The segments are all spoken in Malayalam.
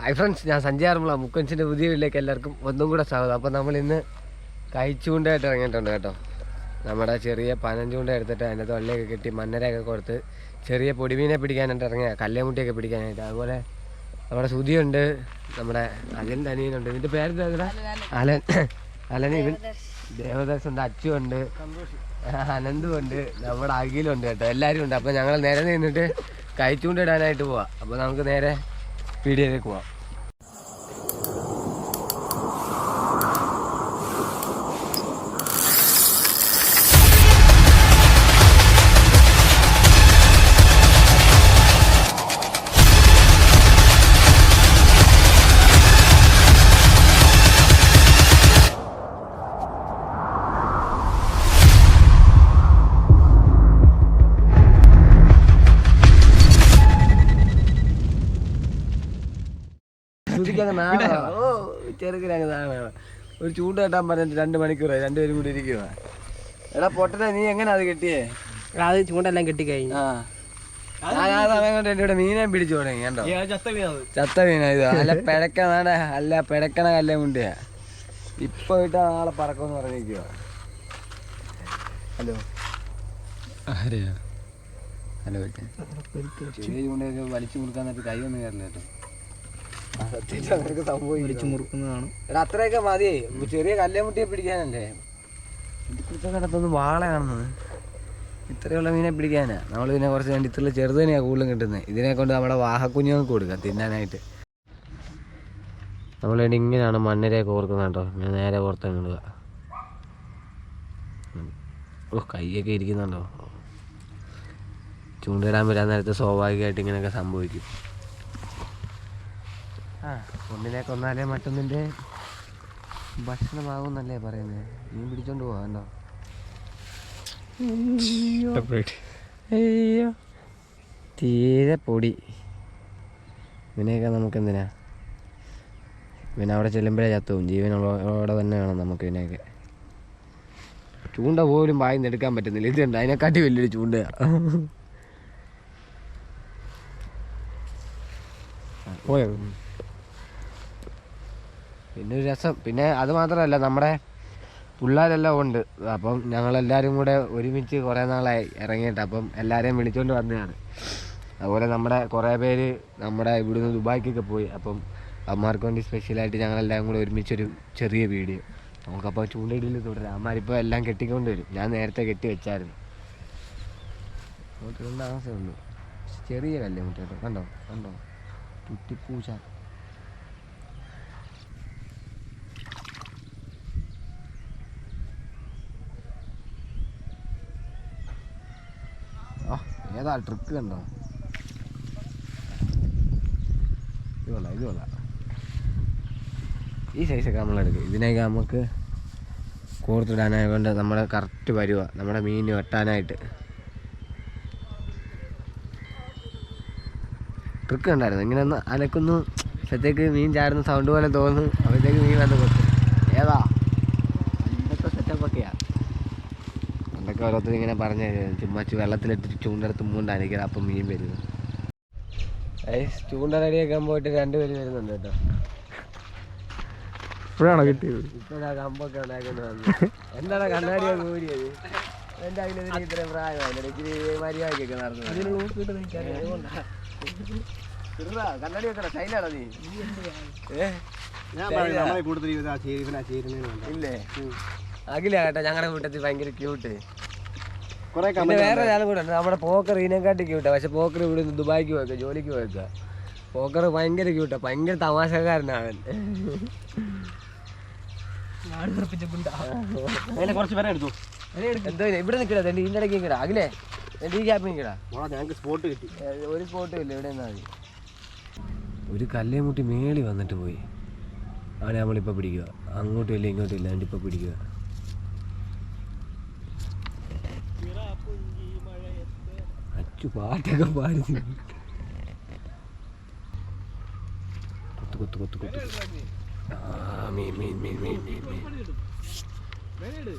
ഹായ് ഫ്രണ്ട്സ് ഞാൻ ആർമുള മുക്കൻസിന്റെ പുതിയ വീട്ടിലേക്ക് എല്ലാവർക്കും ഒന്നും കൂടെ സ്വാഗതം. അപ്പോൾ നമ്മൾ ഇന്ന് കഴിച്ചുകൊണ്ടായിട്ട് ഇറങ്ങിയിട്ടുണ്ട് കേട്ടോ. നമ്മുടെ ചെറിയ പനഞ്ചൂണ്ട എടുത്തിട്ട് അതിന്റെ തൊള്ളയൊക്കെ കെട്ടി മന്നരയൊക്കെ കൊടുത്ത് ചെറിയ പൊടിമീനെ പിടിക്കാനായിട്ട് ഇറങ്ങിയ കല്ലേമുട്ടിയൊക്കെ പിടിക്കാനായിട്ട്. അതുപോലെ നമ്മുടെ സുധിയുണ്ട് നമ്മുടെ അലൻ തനിയനുണ്ട്. ഇതിന്റെ പേരെന്താ അലൻ. അലൻ ഇവൻ ദേവദാസ് ഉണ്ട് അനന്തും ഉണ്ട് നമ്മുടെ അഖിലുണ്ട് കേട്ടോ. എല്ലാവരും ഉണ്ട്. അപ്പോൾ ഞങ്ങൾ നേരെ നിന്നിട്ട് കഴിച്ചുകൊണ്ടിടാനായിട്ട് പോവാം. അപ്പോൾ നമുക്ക് നേരെ വീഡിയോയിലേക്ക് പോവാം. ശ്രുതിക്കങ്ങ് നാളെ ഓ ചെറുക്കിനങ്ങ് നാളെ ഒരു ചൂണ്ട കെട്ടാൻ പറഞ്ഞിട്ട് രണ്ട് മണിക്കൂറായി. രണ്ടുപേരും കൂടി ഇരിക്കുക എടാ പൊട്ടനെ നീ എങ്ങനെ അത് കെട്ടിയേ? അത് ചൂണ്ടെല്ലാം കെട്ടിക്കഴിഞ്ഞു. ആ. ഞാൻ ആ സമയം കൊണ്ട് എന്റെ ഇവിടെ മീനെ പിടിച്ചു തുടങ്ങി കണ്ടോ? ചത്ത മീന ഇത്. അല്ല പിടക്കണ അല്ല പിടക്കണ കല്ലേ മുണ്ടിയാ ഇപ്പൊ ഇട്ടാ നാളെ പറക്കുമെന്ന് പറഞ്ഞിരിക്കുക ഹലോ. ഹലോ വലിച്ചു കൊടുക്കാൻ നേരത്ത് കൈ ഒന്നും കയറില്ല കേട്ടോ. സത്യത്തിൽ അങ്ങനെയൊക്കെ സംഭവിക്കും മുറുക്കുന്നതാണ്. എടാ അത്രയൊക്കെ മതി. ചെറിയ കല്ലേമുട്ടിയെ പിടിക്കാനല്ലേ? ഇപ്പോഴത്തെ കടത്തൊന്നും വാള കാണുന്നത്. ഇത്രയുള്ള മീനെ പിടിക്കാനാ. നമ്മൾ പിന്നെ കുറച്ച് രണ്ട് ഇത്ര തന്നെയാണ് കൂടുതലും കിട്ടുന്നത്. ഇതിനെ കൊണ്ട് നമ്മുടെ വാഹക്കുഞ്ഞുങ്ങൾക്ക് കൊടുക്കാം തിന്നാനായിട്ട്. നമ്മൾ ഇങ്ങനെയാണ് മണ്ണിരയൊക്കെ ഓർക്കുന്നത് കേട്ടോ. ഇങ്ങനെ നേരെ ഓർത്തങ്ങിടുക ഓ കൈയൊക്കെ ഇരിക്കുന്നുണ്ടോ? ചൂണ്ടിടാൻ വരാൻ നേരത്തെ സ്വാഭാവികമായിട്ട് ഇങ്ങനെയൊക്കെ സംഭവിക്കും. ഒന്നിനെ കൊന്നാലേ മറ്റൊന്നിന്റെ ഭക്ഷണമാകുന്നല്ലേ പറയുന്നത് മീൻ പിടിച്ചോണ്ട് പോകാണ്ടോ കണ്ടോ? അയ്യോ. തീരെ പൊടി. ഇവനെയൊക്കെ നമുക്ക് എന്തിനാ പിന്നെ അവിടെ ചെല്ലുമ്പോഴേ ചത്തുവും ജീവനോടെ തന്നെ വേണം നമുക്ക് ഇതിനെയൊക്കെ ചൂണ്ട പോലും വായി എടുക്കാൻ പറ്റുന്നില്ല. ഇതുണ്ട് അതിനെക്കാട്ടി വലിയൊരു ചൂണ്ട. പോയോ? പിന്നെ ഒരു രസം. പിന്നെ അത് മാത്രമല്ല നമ്മുടെ പിള്ളേരെല്ലാം ഉണ്ട്. അപ്പം ഞങ്ങളെല്ലാവരും കൂടെ ഒരുമിച്ച് കുറേ നാളായി ഇറങ്ങിയിട്ട്. അപ്പം എല്ലാവരെയും വിളിച്ചുകൊണ്ട് വന്നതാണ്. അതുപോലെ നമ്മുടെ കുറേ പേര് നമ്മുടെ ഇവിടുന്ന് ദുബായ്ക്കൊക്കെ പോയി. അപ്പം അമ്മമാർക്ക് വേണ്ടി സ്പെഷ്യലായിട്ട് ഞങ്ങളെല്ലാം കൂടെ ഒരുമിച്ചൊരു ചെറിയ വീഡിയോ. നമുക്കപ്പോൾ ചൂണ്ടയിടിയിൽ തുടരാം. അമ്മമാരിപ്പോൾ എല്ലാം കെട്ടിക്കൊണ്ട് വരും. ഞാൻ നേരത്തെ കെട്ടി വെച്ചായിരുന്നു. ആവശ്യമുള്ളൂ ചെറിയ കല്ലേ മുട്ടേട്ടോ കണ്ടോ? കണ്ടോ? തുട്ടിപ്പൂച്ച ആ ഏതാ ട്രിക്ക് കണ്ടോ? ഇത് കൊള്ളാം ഇത് കൊള്ളാം. ഈ സൈസൊക്കെ നമ്മളെടുക്കും ഇതിനൊക്കെ നമുക്ക് കോർത്തിടാനായതുകൊണ്ട് നമ്മുടെ കറക്റ്റ് വരുക നമ്മുടെ മീൻ വെട്ടാനായിട്ട്. ട്രിക്ക് ഉണ്ടായിരുന്നു ഇങ്ങനെ ഒന്ന് അലക്കുന്നു അപ്പോഴത്തേക്ക് മീൻ ചാടുന്ന സൗണ്ട് പോലെ തോന്നുന്നു. അപ്പോഴത്തേക്ക് മീൻ വന്ന് കൊത്തും ഏതാ? ഇന്നത്തെ സെറ്റപ്പൊക്കെയാ പണ്ടൊക്കെ ഓരോരുത്തർ ഇങ്ങനെ പറഞ്ഞ ചുമ്മാ വെള്ളത്തിലിട്ട് ചൂണ്ടെടുത്ത് മൂണ്ടാനിക്കണം അപ്പം മീൻ വരുന്നു. ചൂണ്ട റെഡിയാക്കാൻ പോയിട്ട് രണ്ടുപേര് വരുന്നുണ്ട് കേട്ടോ. ഇപ്പോഴാണോ കിട്ടിയത്? ഇപ്പോഴാ കമ്പൊക്കെ ഉണ്ടാക്കുന്നത് വന്ന്. എന്താണ് കണ്ണാടിയൊക്കെ ഊരിയത് എന്റെ അതിന് ഇത്ര പ്രായമായില്ല ഇച്ചിരി മര്യാദയ്ക്കൊക്കെ നടന്നു നീ? ഞാൻ കൂടുതൽ ഇല്ലേ? അഖില കേട്ടോ ഞങ്ങളുടെ കൂട്ടത്തിൽ ഭയങ്കര ക്യൂട്ട് പിന്നെ വേറെ ഒരാൾ കൂടെ ഉണ്ട്. നമ്മുടെ പോക്കർ ഇതിനെക്കാട്ടി ക്യൂട്ടാ പക്ഷെ പോക്കർ ഇവിടെ നിന്ന് ദുബായിക്ക് പോയേക്ക ജോലിക്ക് പോയേക്ക പോക്കർ ഭയങ്കര ക്യൂട്ടാ ഭയങ്കര തമാശക്കാരനാണ് എന്തോ ഇവിടെ നിൽക്കടാ. എന്റെ ഇതിന്റെ ഇടയ്ക്ക് നിൽക്കടാ. അഖിലേ എന്റെ ഈ ഗ്യാപ്പ് നിൽക്കടാ. മോളെ ഞങ്ങൾക്ക് സ്പോട്ട് കിട്ടി. ഒരു സ്പോട്ടും ഇല്ല. ഇവിടെ നിന്നാൽ മതി. ഒരു കല്ലേ മുട്ടി മേളി വന്നിട്ട് പോയി. അവനെ നമ്മളിപ്പോൾ പിടിക്കുക അങ്ങോട്ടും ഇല്ല ഇങ്ങോട്ടും ഇല്ല. എന്നിട്ട് ഇപ്പോൾ പിടിക്കുക പാട്ടൊക്കെ പാടി കൊത്തു കൊത്തു കൊത്തു കൊത്തു.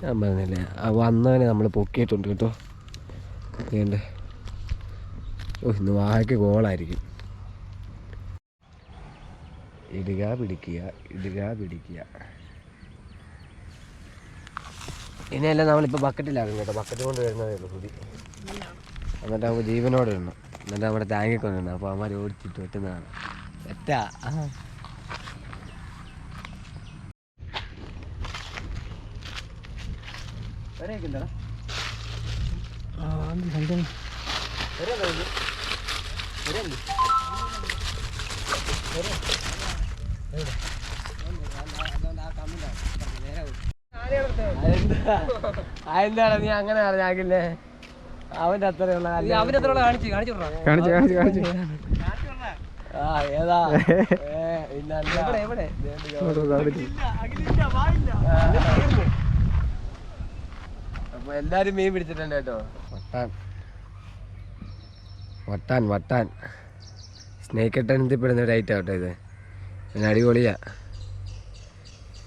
ഞാൻ പറഞ്ഞില്ലേ ആ വന്നവനെ നമ്മൾ പൊക്കിയിട്ടുണ്ട് കേട്ടോ. ഓ ഇന്ന് വാഴയ്ക്ക് ഗോളായിരിക്കും. ഇടുക പിടിക്കുക ഇടുക പിടിക്കുക. ഇനിയല്ല നമ്മളിപ്പോൾ ബക്കറ്റിലാകും കേട്ടോ. ബക്കറ്റ് കൊണ്ട് വരുന്നതേ ഉള്ളൂ പുതി എന്നിട്ട് നമുക്ക് ജീവനോടെ ഇടണം എന്നിട്ട് നമ്മുടെ ടാങ്കിൽ കൊണ്ടിരുന്നു അപ്പോൾ അവന്മാർ ഓടിച്ചിട്ട് വെട്ടുന്നതാണ് എറ്റാ അതെന്താണ് നീ അങ്ങനെ പറഞ്ഞാക്കില്ലേ അവന്റെ അത്രയുള്ള അവന്റെ കാണിച്ചു കാണിച്ചു കാണിച്ചു കാണിച്ചു കാണിച്ചു ആ ഏതാ? എവിടെ എവിടെ? അപ്പൊ എല്ലാരും മീൻ പിടിച്ചിട്ടുണ്ട് കേട്ടോ. വട്ടാൻ. വട്ടാൻ വട്ടാൻ. സ്നേക്ക് ഒരു ഐറ്റം ആട്ടോ ഇത്. പിന്നെ അടിപൊളിയാ.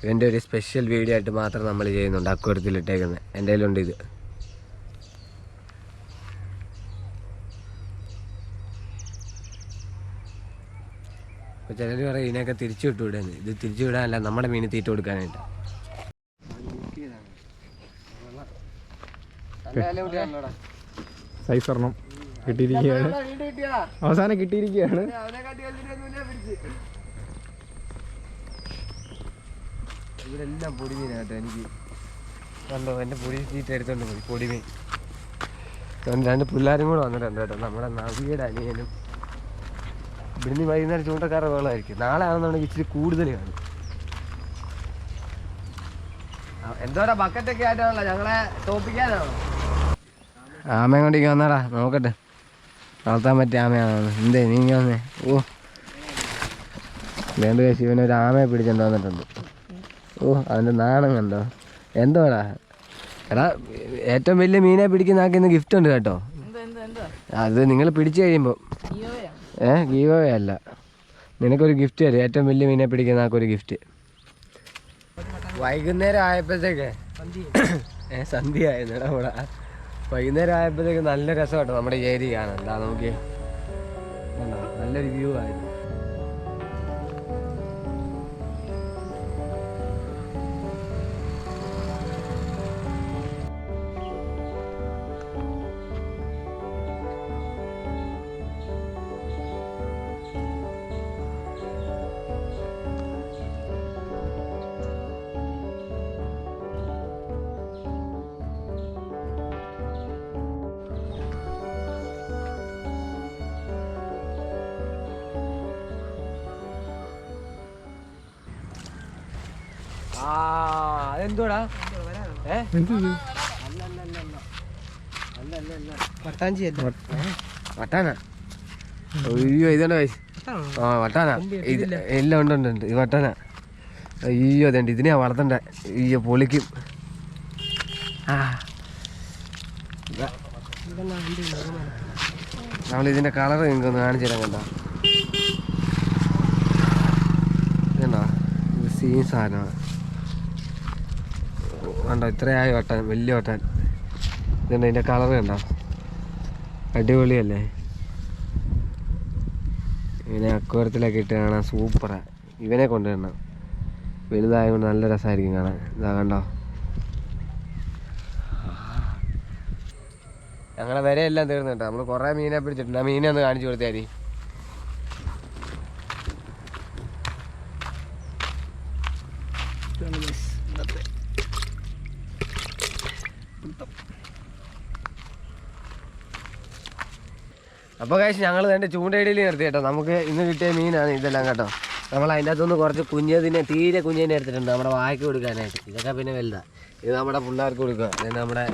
ഇതിന്റെ ഒരു സ്പെഷ്യൽ വീഡിയോ ആയിട്ട് മാത്രം നമ്മൾ ചെയ്യുന്നുണ്ട് അക്കൂരത്തിൽ ഇട്ടേക്കുന്നത് എന്റെ കയ്യിലുണ്ട് ഇത്. അപ്പോൾ ചിലർ പറയും ഇതിനൊക്കെ തിരിച്ചു വിട്ടു ഇത് തിരിച്ചു വിടാനല്ല നമ്മുടെ മീന് തീറ്റ കൊടുക്കാനായിട്ട്. സൈസ് ഒരെണ്ണം കിട്ടിയിരിക്കുകയാണ്. അവസാനം കിട്ടിയിരിക്കുകയാണ്. ഇവരെല്ലാം പൊടിമീൻ കേട്ടോ എനിക്ക്. കണ്ടോ എന്റെ പൊടി തീറ്റ എടുത്തോണ്ട് പോയി പൊടിമീൻ രണ്ട് രണ്ട് പിള്ളേരും കൂടെ വന്നിട്ടുണ്ട് കേട്ടോ നമ്മുടെ നവിയുടെ അനിയനും. ഇവിടുന്ന് വൈകുന്നേരം ചൂണ്ടക്കാരുടെ വെള്ളമായിരിക്കും നാളെ ആണെന്നുണ്ടെങ്കിൽ ഇച്ചിരി കൂടുതൽ കാണും. ആ, എന്തോടാ ബക്കറ്റൊക്കെ ആയിട്ടാണല്ലോ ഞങ്ങളെ തോപ്പിക്കാനാണോ ആമയും കൊണ്ടിരിക്കും വന്നാടാ നോക്കട്ടെ. വളർത്താൻ പറ്റിയ ആമയാണോ എന്തേ നീ ഇങ്ങനെ വന്നേ? ഓ. വേണ്ട ശിവന് ഒരു ആമയെ പിടിച്ചോണ്ട് വന്നിട്ടുണ്ട്. ഓ അവന്റെ നാണം കണ്ടോ? എന്തോടാ? എടാ ഏറ്റവും വലിയ മീനെ പിടിക്കുന്ന ആൾക്ക് ഇന്ന് ഗിഫ്റ്റ് ഉണ്ട് കേട്ടോ. അത് നിങ്ങൾ പിടിച്ചു കഴിയുമ്പോൾ ഏ അവേ അല്ല. നിനക്കൊരു ഗിഫ്റ്റ് തരും. ഏറ്റവും വലിയ മീനെ പിടിക്കുന്ന ആൾക്കൊരു ഗിഫ്റ്റ് വൈകുന്നേരം ആയപ്പോഴത്തേക്ക് ഏ സന്ധ്യ ഇവിടെ വൈകുന്നേരം ആയപ്പോഴത്തേക്ക് നല്ല രസം കേട്ടോ നമ്മുടെ ഏരിയ കാണാൻ. എന്താ നമുക്ക്? നല്ലൊരു വ്യൂ ആയിരുന്നു. അതെന്തോടാ വട്ടാനാ? അയ്യോ ഇതാണ് ആ വട്ടാനാ. ഇത് എല്ലാം ഉണ്ട് ഉണ്ട് ഉണ്ട്. ഇത് വട്ടാനാ. അയ്യോ അതേണ്ട. ഇതിനെയാ വളർത്തണ്ട? അയ്യോ പൊളിക്കും. ആ. നമ്മൾ ഇതിന്റെ കളർ നിങ്ങൾക്ക് ഒന്ന് കാണിച്ചു തരാൻ കണ്ടോ? ഇത് സീൻ സാധനമാണ്. കണ്ടോ ഇത്രയായി വട്ടാൻ വലിയ വട്ടാൻ ഇതുണ്ട് ഇതിന്റെ കളർ കണ്ടോ? അടിപൊളിയല്ലേ? ഇവനെ അക്വരത്തിലൊക്കെ ഇട്ട് കാണാൻ സൂപ്പറാ ഇവനെ കൊണ്ടുവരണം. വലുതായതുകൊണ്ട് നല്ല രസമായിരിക്കും കാണാൻ. ഇതാ കണ്ടോ? ഞങ്ങളെ വരെ എല്ലാം കേട്ടോ. നമ്മൾ കുറേ മീനെ പിടിച്ചിട്ടുണ്ട്. ആ മീനെ ഒന്ന് കാണിച്ചു കൊടുത്താൽ മതി അപ്പോൾ കഴിച്ച് ഞങ്ങൾ തന്നെ ചൂണ്ടയിടയിൽ നിർത്തി കേട്ടോ. നമുക്ക് ഇന്ന് കിട്ടിയ മീനാണ് ഇതെല്ലാം കേട്ടോ. നമ്മൾ അതിന്റെ അകത്തുനിന്ന് കുറച്ച് കുഞ്ഞതിനെ തീരെ കുഞ്ഞതിനെ എടുത്തിട്ടുണ്ട്. നമ്മുടെ വായ്ക്ക് കൊടുക്കാനായിട്ട്. ഇതൊക്കെ പിന്നെ വലുതാണ് ഇത് നമ്മുടെ പിള്ളേർക്ക് കൊടുക്കുക. അല്ലെങ്കിൽ നമ്മുടെ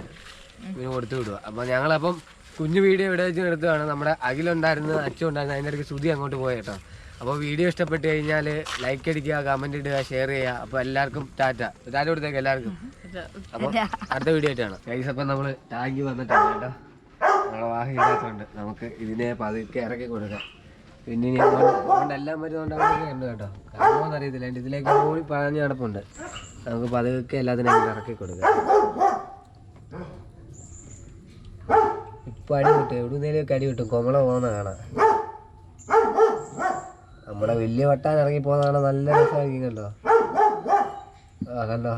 ഇതിന് കൊടുത്തു വിടുക. അപ്പോൾ ഞങ്ങളപ്പം കുഞ്ഞു വീഡിയോ ഇവിടെ വെച്ച് എടുത്തതാണ് നമ്മുടെ അഖിലുണ്ടായിരുന്നു അച്ഛൻ ഉണ്ടായിരുന്നു അതിന്റെ ഇടയ്ക്ക് ശ്രുതി അങ്ങോട്ട് പോയി കേട്ടോ. അപ്പോൾ വീഡിയോ ഇഷ്ടപ്പെട്ട് കഴിഞ്ഞാൽ ലൈക്ക് അടിക്കുക കമന്റ് ഇടുക ഷെയർ ചെയ്യുക. അപ്പോൾ എല്ലാവർക്കും ടാറ്റ. ടാറ്റ കൊടുത്തേക്ക് എല്ലാവർക്കും. അപ്പോൾ അടുത്ത വീഡിയോ ആയിട്ടാണ്. കൈസ് അപ്പം നമ്മൾ ടാങ്കി വന്നിട്ടാണ് കേട്ടോ. ഇല്ലാത്തതുകൊണ്ട് നമുക്ക് ഇതിനെ പതുക്കെ ഇറക്കി കൊടുക്കാം. പിന്നെ ഇനി അതുകൊണ്ട് എല്ലാം വരുന്നതുകൊണ്ട് ഉണ്ട് കേട്ടോ. കാരണമെന്ന് അറിയത്തില്ല എന്റെ ഇതിലേക്ക് ഓടി പറഞ്ഞ് നടപ്പുണ്ട്. നമുക്ക് പതുക്കെ എല്ലാത്തിനും ഇറക്കി കൊടുക്കാം. ഇപ്പം അടി കിട്ടും എവിടുന്നേലും അടി കിട്ടും കൊമള പോകുന്ന കാണാം. നമ്മുടെ വലിയ വട്ടാൻ ഇറങ്ങി പോകുന്നതാണ് നല്ല രസമായിരിക്കും കണ്ടോ? ആ കണ്ടോ?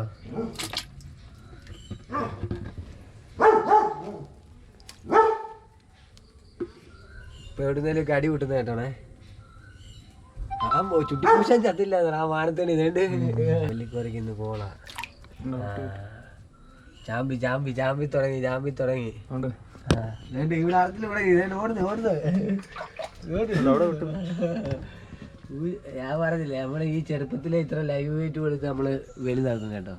ഇപ്പൊ എവിടുന്നേലും അടി കിട്ടുന്ന കേട്ടോണേ. ആ ചുട്ടിപ്പൂശാൻ ചത്തില്ല ആ വാനത്തേണ് ഇതേണ്ട്. വെള്ളിക്കോരയ്ക്ക് കോള. ചാമ്പി ചാമ്പി ചാമ്പി തുടങ്ങി ചാമ്പി തുടങ്ങി. ഇവിടെ ഇവിടെ ഓടുന്നു ഓടുന്നു. ഞാൻ പറഞ്ഞില്ലേ നമ്മളെ ഈ ചെറുപ്പത്തിലെ ഇത്ര ലൈവ് വെയിറ്റ് കൊടുത്ത് നമ്മൾ വലുതാക്കും കേട്ടോ.